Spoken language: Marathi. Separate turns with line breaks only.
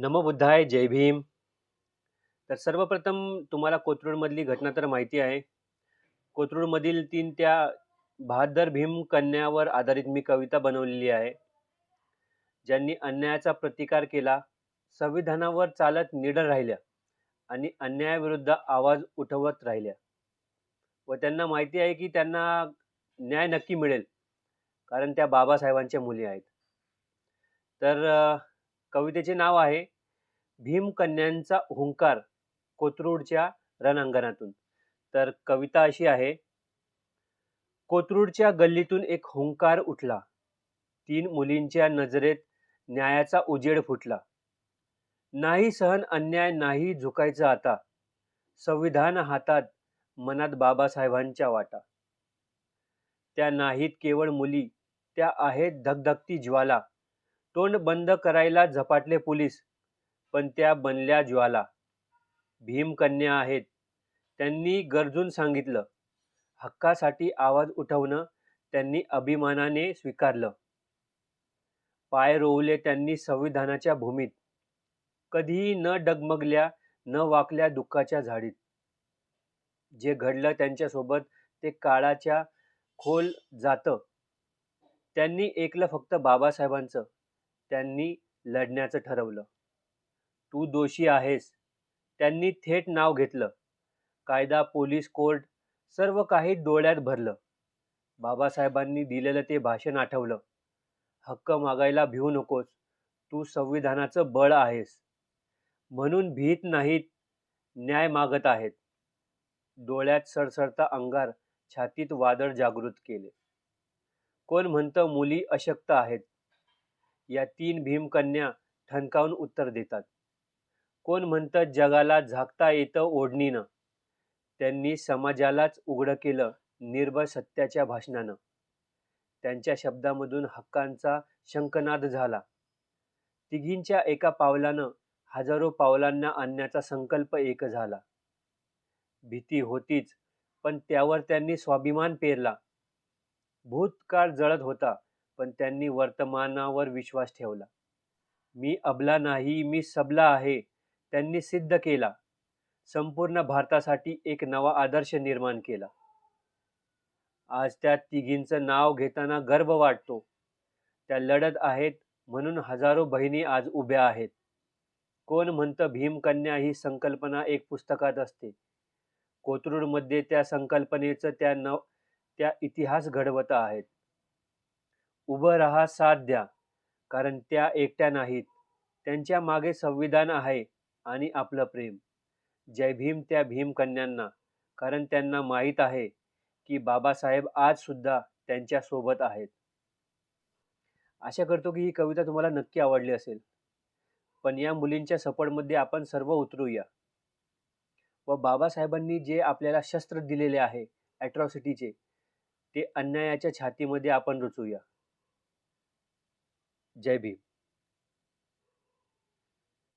नमबुद्धाय जय भीम. तर सर्वप्रथम तुम्हाला कोथरूडमधली घटना तर माहिती आहे. कोथरूडमधील तीन त्या बहादर भीम कन्यावर आधारित मी कविता बनवलेली आहे. ज्यांनी अन्यायाचा प्रतिकार केला संविधानावर चालत निडर राहिल्या आणि अन्यायाविरुद्ध आवाज उठवत राहिल्या. व त्यांना माहिती आहे की त्यांना न्याय नक्की मिळेल कारण त्या बाबासाहेबांच्या मुली आहेत. तर कवितेचे नाव आहे भीमकन्यांचा हुंकार कोथरूडच्या रणांगणातून. तर कविता अशी आहे कोथरूडच्या गल्लीतून एक हुंकार उठला. तीन मुलींच्या नजरेत न्यायाचा उजेड फुटला. नाही सहन अन्याय नाही झुकायचं आता. संविधान हातात मनात बाबासाहेबांच्या वाटा. त्या नाहीत केवळ मुली त्या आहेत धगधगती ज्वाला. तोंड बंद करायला झपाटले पोलीस. पण त्या बनल्या ज्वाला. भीमकन्या आहेत. त्यांनी गरजून सांगितलं. हक्कासाठी आवाज उठवणं त्यांनी अभिमानाने स्वीकारलं. पाय रोवले त्यांनी संविधानाच्या भूमीत. कधीही न डगमगल्या न वाकल्या दुःखाच्या झाडीत. जे घडलं त्यांच्यासोबत ते काळाच्या खोल जातं. त्यांनी ऐकलं फक्त बाबासाहेबांचं. त्यांनी लढण्याचं ठरवलं. तू दोषी आहेस. त्यांनी थेट नाव घेतलं. कायदा पोलीस कोर्ट सर्व काही डोळ्यात भरलं. बाबासाहेबांनी दिलेलं ते भाषण आठवलं. हक्क मागायला भिवू नकोस. तू संविधानाचं बळ आहेस. म्हणून भीत नाहीत न्याय मागत आहेत. डोळ्यात सरसरता अंगार छातीत वादळ जागृत केले. कोण म्हणतं मुली अशक्त आहेत? या तीन भीमकन्या ठणकावून उत्तर देतात. कोण म्हणतं जगाला झाकता येतं ओढणीनं? त्यांनी समाजालाच उघडं केलं निर्भय सत्याच्या भाषणानं. त्यांच्या शब्दामधून हक्कांचा शंखनाद झाला. तिघींच्या एका पावलानं हजारो पावलांना आणण्याचा संकल्प एक झाला. भीती होतीच पण त्यावर त्यांनी स्वाभिमान पेरला. भूतकाळ जळत होता. पण त्यांनी वर्तमानावर विश्वास ठेवला. मी अबला नाही मी सबला आहे त्यांनी सिद्ध केला. संपूर्ण भारतासाठी एक नवा आदर्श निर्माण केला. आज त्या तिघींचं नाव घेताना गर्व वाटतो. त्या लढत आहेत म्हणून हजारो बहिणी आज उभ्या आहेत. कोण म्हणतं भीमकन्या ही संकल्पना एक पुस्तकात असते. कोथरूडमध्ये त्या संकल्पनेचं त्या नव त्या इतिहास घडवत आहेत. उभं राहा साथ द्या. कारण त्या एकट्या नाहीत. त्यांच्या मागे संविधान आहे आणि आपलं प्रेम. जय भीम त्या भीमकन्यांना कारण त्यांना माहीत आहे की बाबासाहेब आज सुद्धा आहेत. आशा करतो की ही कविता तुम्हाला नक्की आवडली असेल. पण या मुलींच्या सपोर्टमध्ये आपण सर्व उतरूया. व बाबासाहेबांनी जे आपल्याला शस्त्र दिलेले आहे ॲट्रॉसिटीचे ते अन्यायाच्या छातीमध्ये आपण रुचूया. जय भीम.